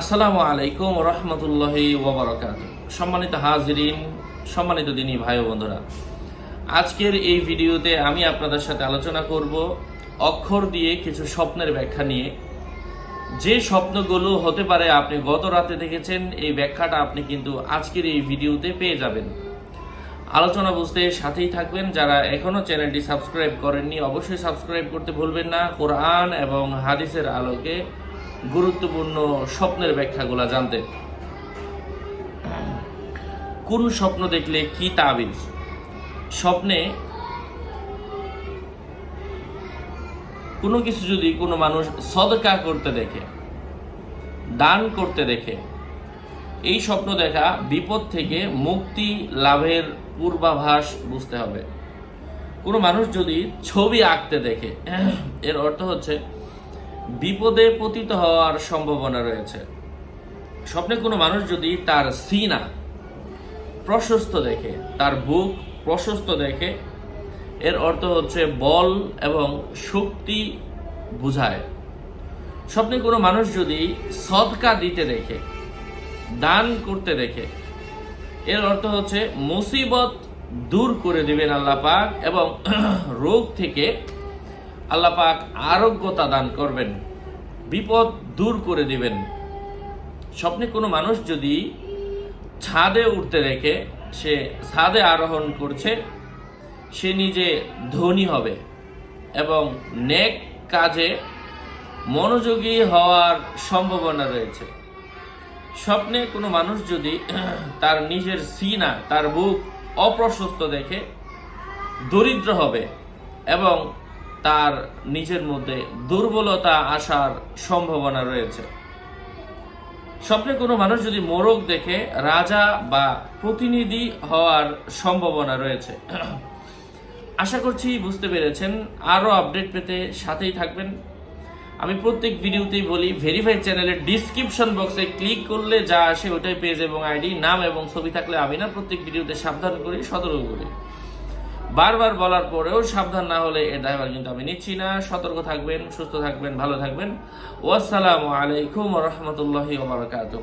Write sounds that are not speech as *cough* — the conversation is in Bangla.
আসসালামু আলাইকুম রহমতুল্লাহি ওবরাকাত সম্মানিত হাজিরিন, সম্মানিত দিনী ভাই বন্ধুরা, আজকের এই ভিডিওতে আমি আপনাদের সাথে আলোচনা করব অক্ষর দিয়ে কিছু স্বপ্নের ব্যাখ্যা নিয়ে। যে স্বপ্নগুলো হতে পারে আপনি গত রাতে দেখেছেন, এই ব্যাখ্যাটা আপনি কিন্তু আজকের এই ভিডিওতে পেয়ে যাবেন। আলোচনা বুঝতে সাথেই থাকবেন। যারা এখনও চ্যানেলটি সাবস্ক্রাইব করেননি, অবশ্যই সাবস্ক্রাইব করতে ভুলবেন না। কোরআন এবং হাদিসের আলোকে গুরুত্বপূর্ণ স্বপ্নের ব্যাখ্যাগুলো জানতে। কোন স্বপ্ন দেখলে কি তাবিজ? স্বপ্নে কোনো কিছু যদি কোনো মানুষ সদকা করতে দেখে, দান করতে দেখে, এই স্বপ্ন দেখা বিপদ থেকে মুক্তি লাভের পূর্বাভাস বুঝতে হবে। কোনো মানুষ যদি ছবি আঁকতে দেখে, এর অর্থ হচ্ছে বিপদে পতিত হওয়ার সম্ভাবনা রয়েছে। স্বপ্নে কোনো মানুষ যদি তার সিনা প্রশস্ত দেখে, তার বুক প্রশস্ত দেখে, এর অর্থ হচ্ছে বল এবং শক্তি বুঝায়। স্বপ্নে কোনো মানুষ যদি সদকা দিতে দেখে, দান করতে দেখে, এর অর্থ হচ্ছে মুসিবত দূর করে দিবেন আল্লাহ পাক এবং *clears throat* রোগ থেকে আল্লাহ পাক আরোগ্যতা দান করবেন, বিপদ দূর করে দিবেন। স্বপ্নে কোনো মানুষ যদি ছাদে উঠতে দেখে, সে ছাদে আরোহণ করছে, সে নিজে ধনী হবে এবং নেক কাজে মনোযোগী হওয়ার সম্ভাবনা রয়েছে। স্বপ্নে কোনো মানুষ যদি *clears throat* তার নিজের সিনা, তার বুক অপ্রশস্ত দেখে, দরিদ্র হবে এবং তার নিজের মধ্যে দুর্বলতা আসার সম্ভাবনা রয়েছে। স্বপ্নে কোনো মানুষ যদি মোরগ দেখে, রাজা বা প্রতিনিধি হওয়ার সম্ভাবনা রয়েছে। আশা করছি বুঝতে পেরেছেন। আরও আপডেট পেতে সাথেই থাকবেন। আমি প্রত্যেক ভিডিওতেই বলি ভেরিফাই চ্যানেলের ডিসক্রিপশন বক্সে ক্লিক করলে যা আসে ওটাই পেজ এবং আইডি নাম এবং ছবি থাকলে আমি না প্রত্যেক ভিডিওতে সাবধান করি সতর্ক করি। বারবার বলার পরেও সাবধান না হলে এর দায়ভার কিন্তু আমি নিচ্ছি না। সতর্ক থাকবেন, সুস্থ থাকবেন, ভালো থাকবেন। ওয়াসালামু আলাইকুম রহমতুল্লাহি ওবরাকাতুহ